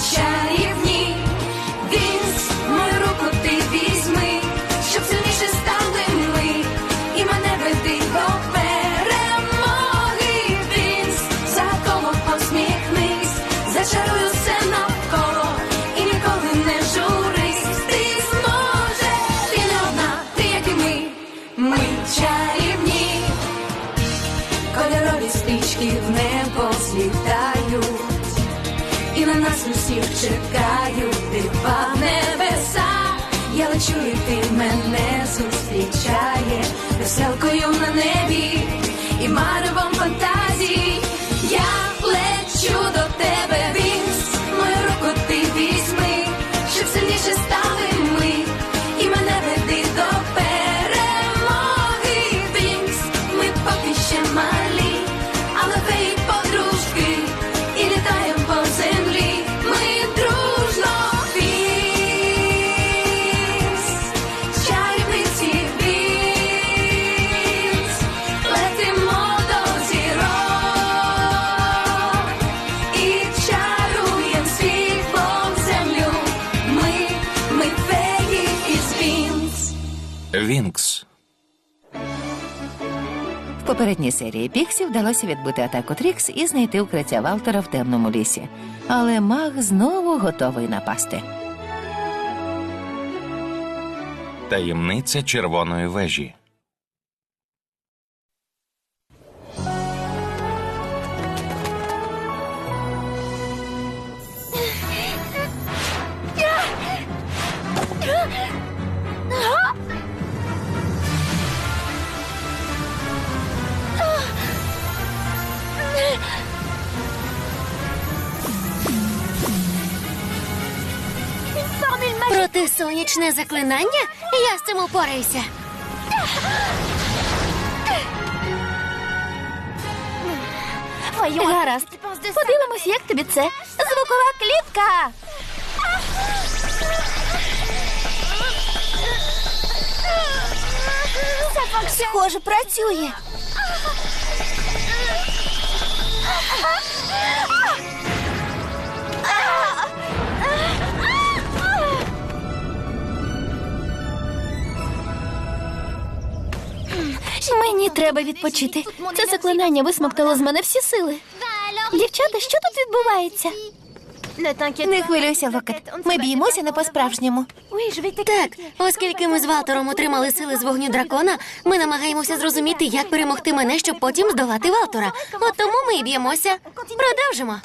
чарівні. Веселкою на небі. І маревом попередній серії Піксі вдалося відбити атаку Трікс і знайти укриття Валтера в темному лісі. Але маг знову готовий напасти. Таємниця червоної вежі. Протисонячне заклинання? Я з цим упораюся. Гаразд. Подивимось, як тобі це. Звукова клітка. Схоже, працює. Мені треба відпочити. Це заклинання висмоктало з мене всі сили. Дівчата, що тут відбувається? Не хвилюйся, Локет. Ми б'ємося не по-справжньому. Так, оскільки ми з Валтором отримали сили з вогню дракона, ми намагаємося зрозуміти, як перемогти мене, щоб потім здолати Валтора. От тому ми і б'ємося. Продовжимо.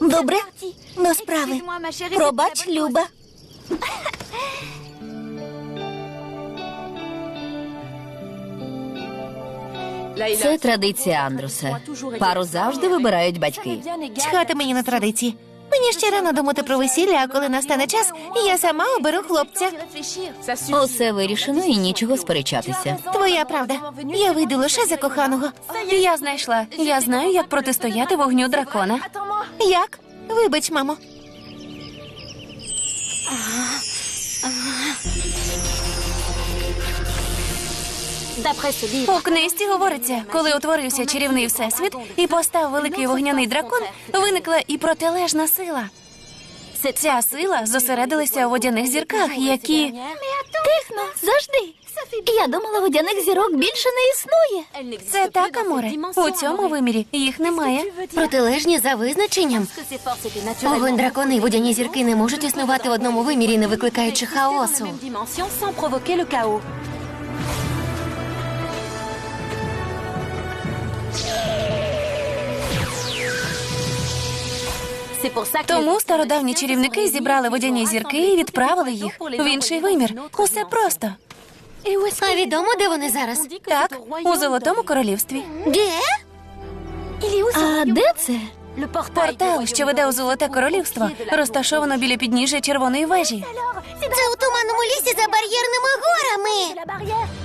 Добре, до справи. Пробач, Люба. Це традиція Андруса. Пару завжди вибирають батьки. Чхати мені на традиції. Мені ще рано думати про весілля, а коли настане час, я сама оберу хлопця. Усе вирішено і нічого сперечатися. Твоя правда. Я вийду лише за коханого. Я знайшла. Я знаю, як протистояти вогню дракона. Як? Вибач, мамо. У книжці говориться, коли утворився чарівний всесвіт і постав великий вогняний дракон, виникла і протилежна сила. Ця сила зосередилася у водяних зірках, які Тихно, завжди. Я думала, водяних зірок більше не існує. це так, Аморе. У цьому вимірі їх немає. Протилежні за визначенням. Вогонь дракона і водяні зірки не можуть існувати в одному вимірі, не викликаючи хаосу. Тому стародавні чарівники зібрали водяні зірки і відправили їх в інший вимір. Усе просто. А відомо, де вони зараз? Так, у золотому королівстві. Де? А де це? Портал, що веде у золоте королівство, розташовано біля підніжжя червоної вежі. Це у туманному лісі за бар'єрними горами.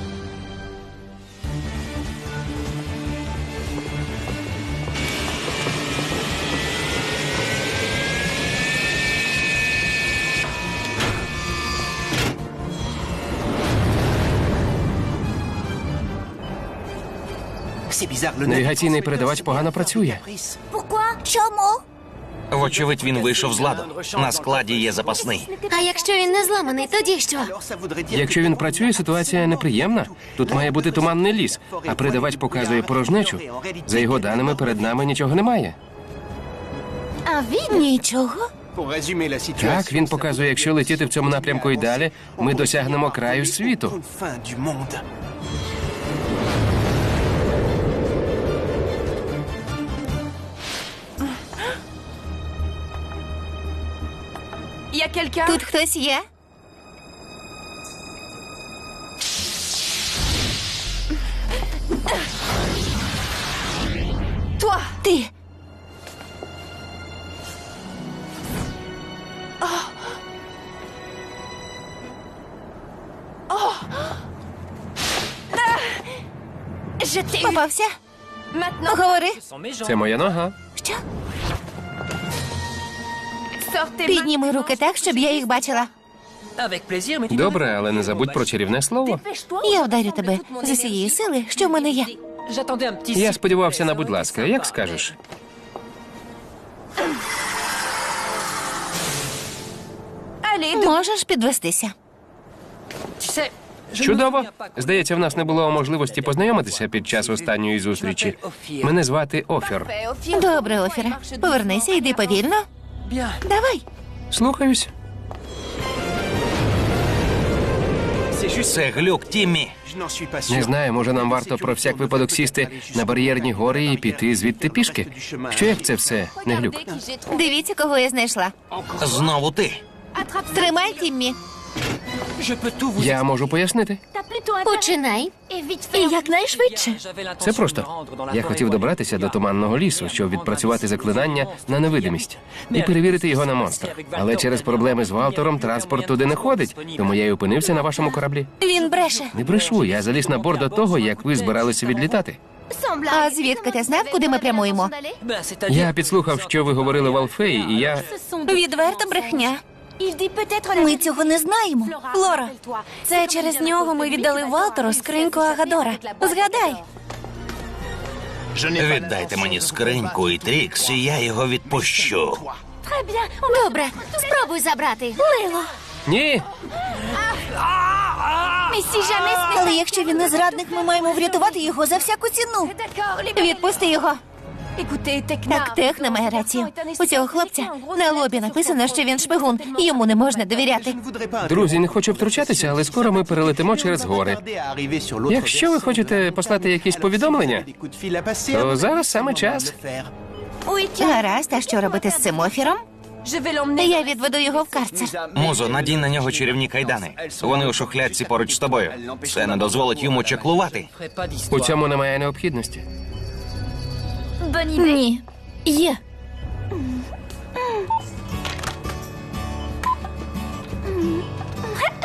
Навігаційний передавач погано працює. Чому? Вочевидь, він вийшов з ладу. На складі є запасний. А якщо він не зламаний, тоді що? Якщо він працює, ситуація неприємна. Тут має бути туманний ліс, а передавач показує порожнечу. За його даними, перед нами нічого немає. А він Нічого. Так, він показує, якщо летіти в цьому напрямку і далі, ми досягнемо краю світу. Тут хтось є? Ти. Попався? Говори. Це моя нога. Що? Підніми руки так, щоб я їх бачила. Добре, але не забудь про чарівне слово. Я вдарю тебе з усієї сили, що в мене є. Я сподівався на будь ласка, як скажеш. Можеш підвестися. Чудово. Здається, в нас не було можливості познайомитися під час останньої зустрічі. Мене звати Офір. Добре, Офіре. Повернися, йди повільно. Давай. Слухаюсь. Це глюк, Тіммі. Не знаю, може нам варто про всяк випадок сісти на бар'єрні гори і піти звідти пішки. Що як це все не глюк? Дивіться, кого я знайшла. Знову ти. Тримай, Тіммі. Я можу пояснити. Починай. І якнайшвидше. Це просто. Я хотів добратися до туманного лісу, щоб відпрацювати заклинання на невидимість і перевірити його на монстрах. Але через проблеми з Валтором транспорт туди не ходить, тому я й опинився на вашому кораблі. Він бреше. Не брешу, я заліз на борт до того, як ви збиралися відлітати. А звідки ти знав, куди ми прямуємо? Я підслухав, що ви говорили в Алфеї, і я Відверта брехня. Ми цього не знаємо. Флора, це через нього ми віддали Валтеру скриньку Агадора. Згадай, Віддайте мені скриньку і Трікс, і я його відпущу. Добре, спробуй забрати. ні. Але якщо він не зрадник, ми маємо врятувати його за всяку ціну. Відпусти його. Так, Техно має рацію. У цього хлопця на лобі написано, що він шпигун, і йому не можна довіряти. Друзі, не хочу втручатися, але скоро ми перелетимо через гори. Якщо ви хочете послати якісь повідомлення, то зараз саме час. Гаразд, а що робити з цим офіром? Я відведу його в карцер. Музо, надій на нього чарівні кайдани. Вони у шухлядці поруч з тобою. Це не дозволить йому чеклувати. У цьому немає необхідності. Ні. Є.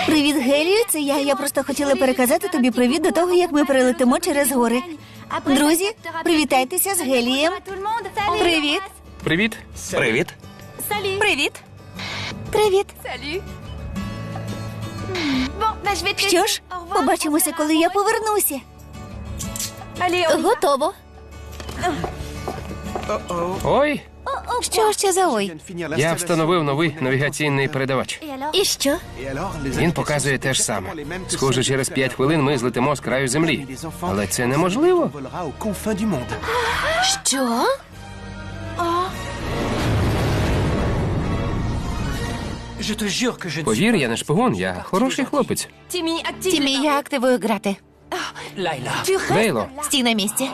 Привіт, Гелію. Це я. Я просто хотіла переказати тобі привіт до того, як ми перелетимо через гори. Друзі, привітайтеся з Гелієм. Привіт. Привіт. Привіт. Привіт. Привіт. Що ж, побачимося, коли я повернуся. Готово. Ой, Що ще за ой? я встановив новий навігаційний передавач. І що? Він показує те ж саме. Схоже, через п'ять хвилин ми злетимо з краю землі. Але це неможливо. Що? Повір, я не шпигун, я хороший хлопець. Тімі, я активую грати. Лейло, Стій на місці.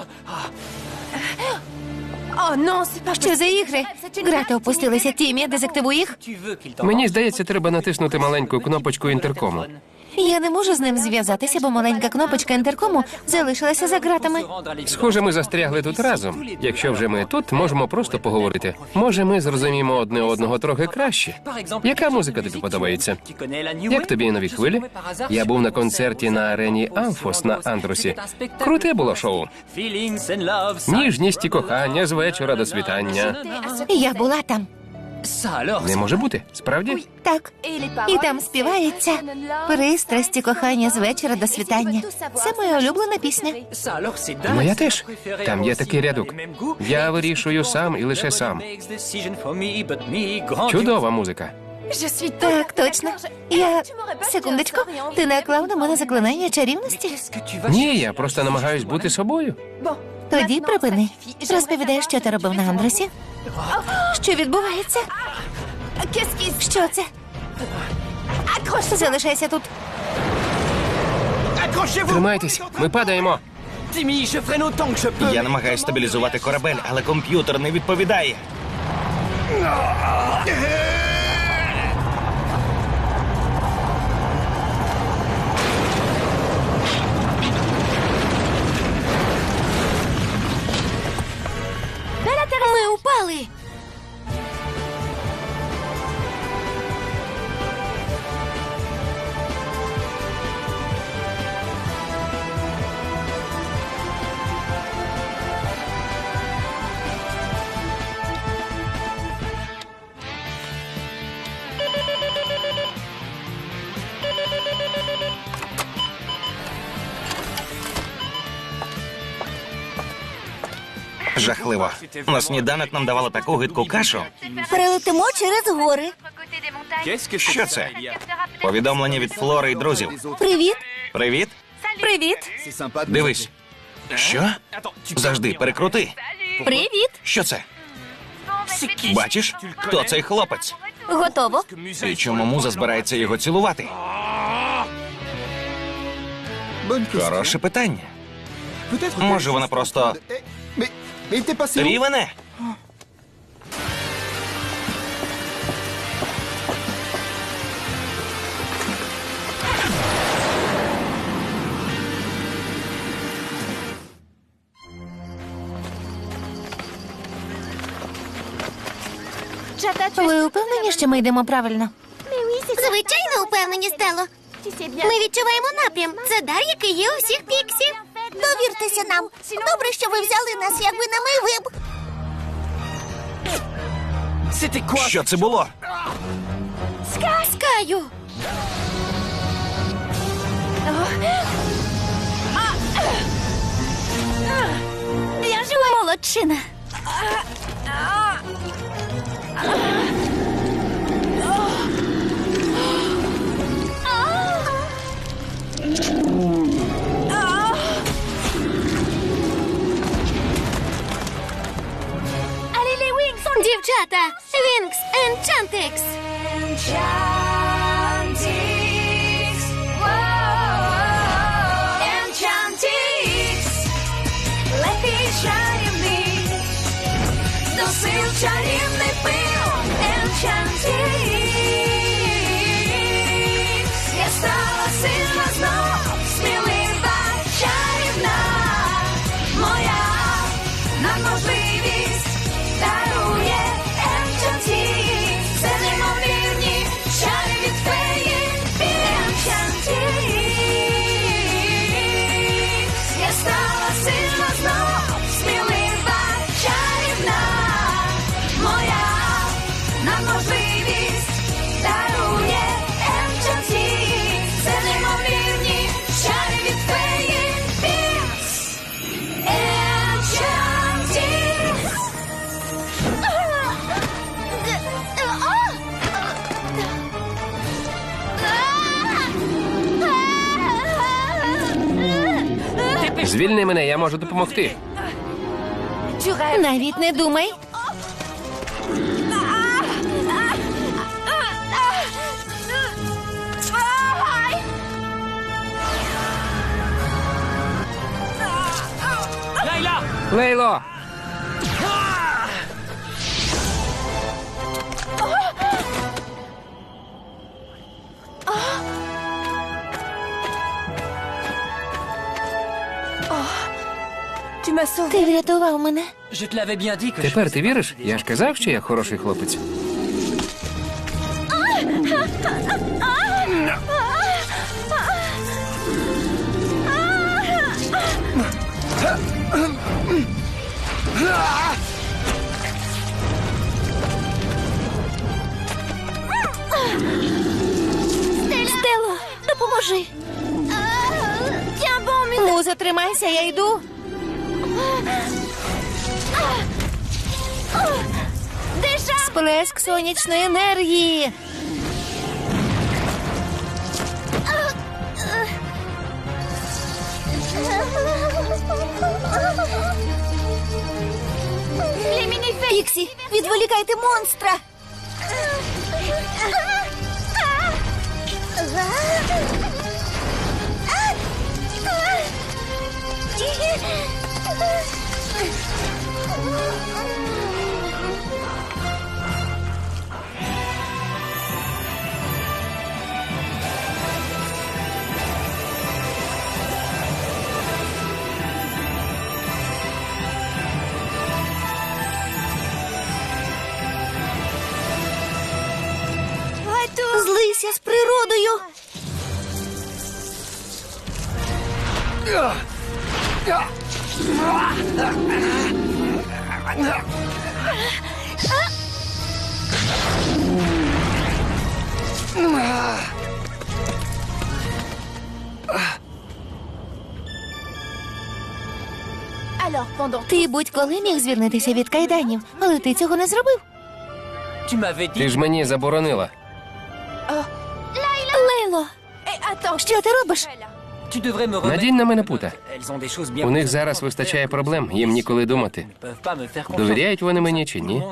Що за ігри? Грати опустилися. Тімі, дезактивуй їх. мені здається, треба натиснути маленьку кнопочку інтеркому. Я не можу з ним зв'язатися, бо маленька кнопочка інтеркому залишилася за ґратами. Схоже, ми застрягли тут разом. Якщо вже ми тут, можемо просто поговорити. Може, ми зрозуміємо одне одного трохи краще. Яка музика тобі подобається? Як тобі нові хвилі? Я був на концерті на арені Амфос на Андрусі. Круте було шоу. Ніжність і кохання з вечора до світання. Я була там. Не може бути. Справді? Так. І там співається пристрасті кохання з вечора до світання. Це моя улюблена пісня. Моя теж. Там є такий рядок. Я вирішую сам і лише сам. Чудова музика. Так, точно. Я секундочку. Ти наклав на мене заклинання чарівності? Ні, я просто намагаюсь бути собою. Тоді припини. Розповідай, що ти робив на Андрусі. Що відбувається? Що це? Залишайся тут. Тримайтесь, ми падаємо. Я намагаюся стабілізувати корабель, але комп'ютер не відповідає. Жахливо. На сніданок нам давали таку гидку кашу. Перелетимо через гори. Що це? Повідомлення від Флори і друзів. Привіт. Привіт. Привіт. Дивись. Що? Завжди перекрути. Привіт. Що це? Бачиш, хто цей хлопець? Готово. І чому муза збирається його цілувати? Хороше питання. Може, вона просто рівене? Ви упевнені, що ми йдемо правильно? Звичайно, упевнені, Стело. Ми відчуваємо напрям. Це дар, який є у всіх піксів. Довіртеся нам. Добре, що ви взяли нас, якби не ми ви б. Що це було? Скаю. Молодчина. Дівчата, Вінкс Енчантикс. Enchantics, whoa, Enchantics, летить чарівний, до сил чарівний пил, Enchantics, Звільни мене, я можу допомогти. Навіть не думай. Лейло! Ти врятував мене. Тепер ти віриш? Я ж казав, що я хороший хлопець. Стело, допоможи. Муза, тримайся, я йду. Сплеск сонячної енергії. Піксі, відволікайте монстра. Злися з природою. Ти будь-коли міг звільнитися від кайданів, але ти цього не зробив. Ти ж мені заборонила. Що ти робиш? Надінь на мене пута. У них зараз вистачає проблем, їм ніколи думати. Довіряють вони мені чи ні?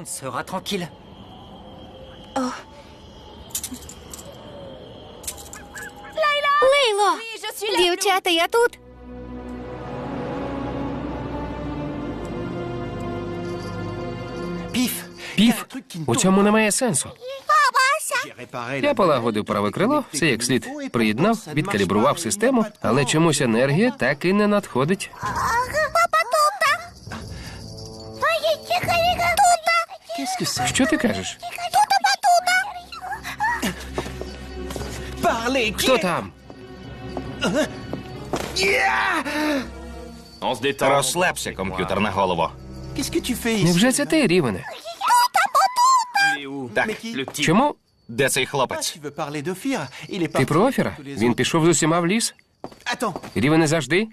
Лейло! Дівчата, я тут. Пів, у цьому немає сенсу. Я полагодив праве крило, все як слід приєднав, відкалібрував систему, але чомусь енергія так і не надходить. Що ти кажеш? Хто там? Розслабся, комп'ютер на. Невже це ти, Рівене? Так, Чому? Де цей хлопець? Ти про офіра? Він пішов з усіма в ліс? Рівене завжди?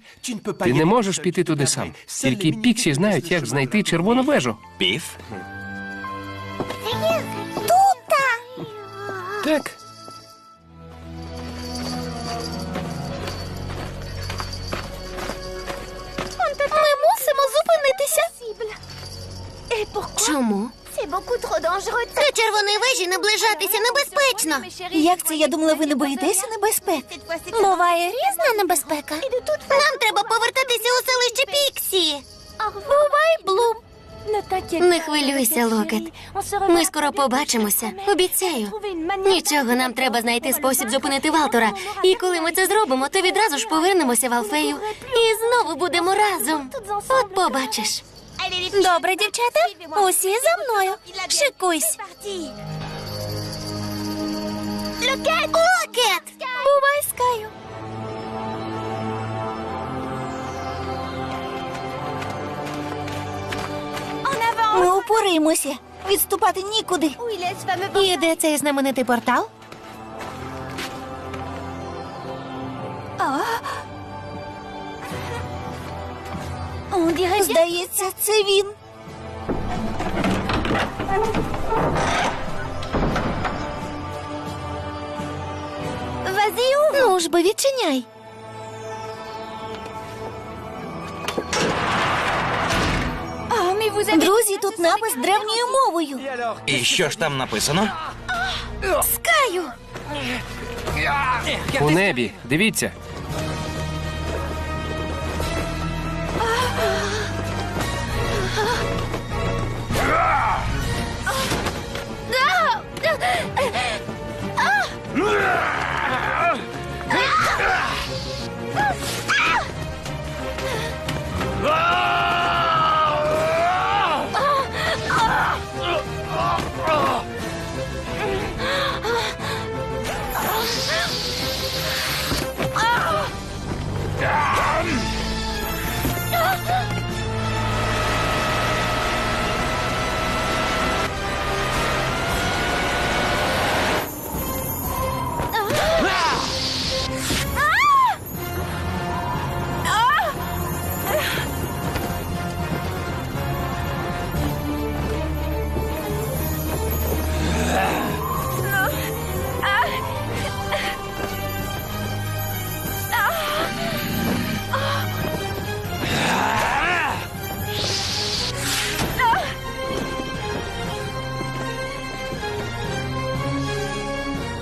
Ти не можеш піти туди сам. Тільки Піксі знають, як знайти червону вежу. Піф? Так. Ми мусимо зупинитися. Чому? До червоної вежі наближатися небезпечно. Як це? Я думала, ви не боїтеся небезпеки. Буває різна небезпека. Нам треба повертатися у селище Піксі. Бувай, Блум. Не хвилюйся, Локет. Ми скоро побачимося. Обіцяю. Нічого, нам треба знайти спосіб зупинити Валтора. І коли ми це зробимо, то відразу ж повернемося в Алфею і знову будемо разом. От побачиш. Добре, дівчата, усі за мною. Шикуйсь. Локет! Бувай, Скаю. Ми упораємося. Відступати нікуди. І де цей знаменитий портал? Здається, це він. Ну ж би відчиняй. Друзі, тут напис древньою мовою. І що ж там написано? Скаю. У небі, дивіться.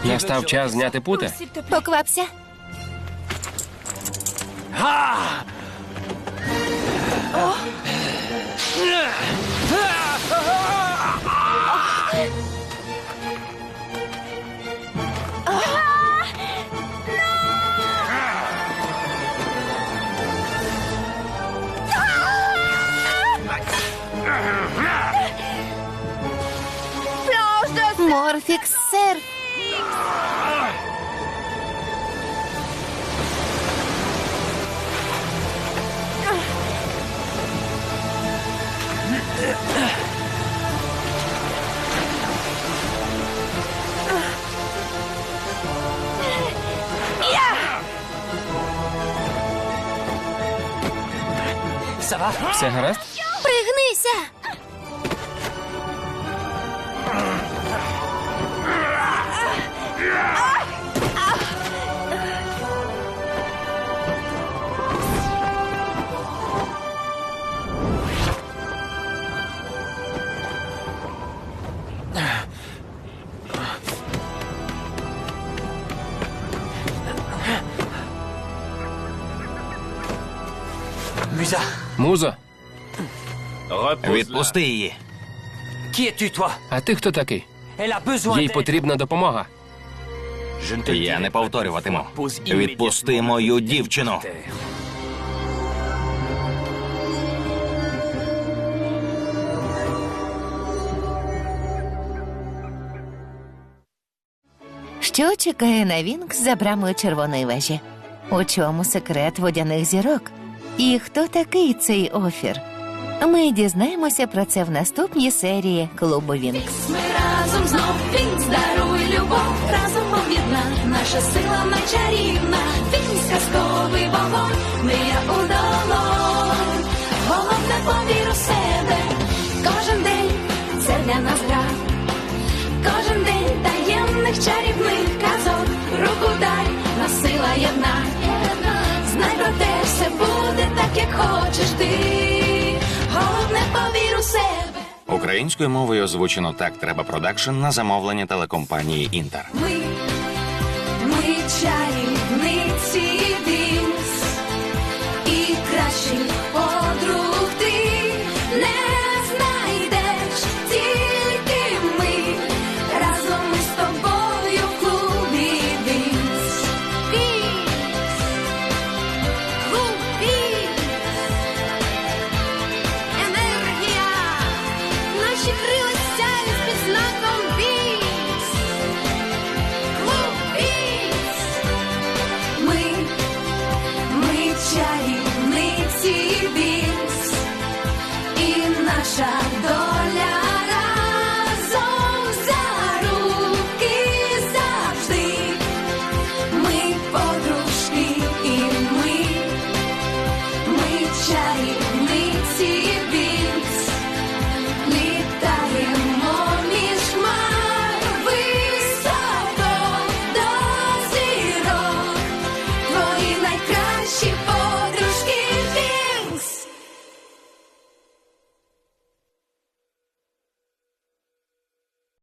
Настав час зняти пута. Поквапся. Морфікс, сер. Все гаразд? Пригнися! Музо, Відпусти її. а ти хто такий? Їй потрібна допомога. Я не повторюватиму. Відпусти мою дівчину. Що чекає на Вінкс за брамою червоної вежі? У чому секрет водяних зірок? І хто такий цей офір? Ми дізнаємося про це в наступній серії клубу Вінкс. Ми разом знов він даруй любов, разом повідна, наша сила найчарівна, він казковий вогонь, мрія у долонь. Головне повір у себе, кожен день це для нас гра. Кожен день таємних чарівних хочеш ти. Головне повір у себе. Українською мовою озвучено так треба продакшн на замовлення телекомпанії Інтер. Ми, ми чарівниці Вінкс, і кращих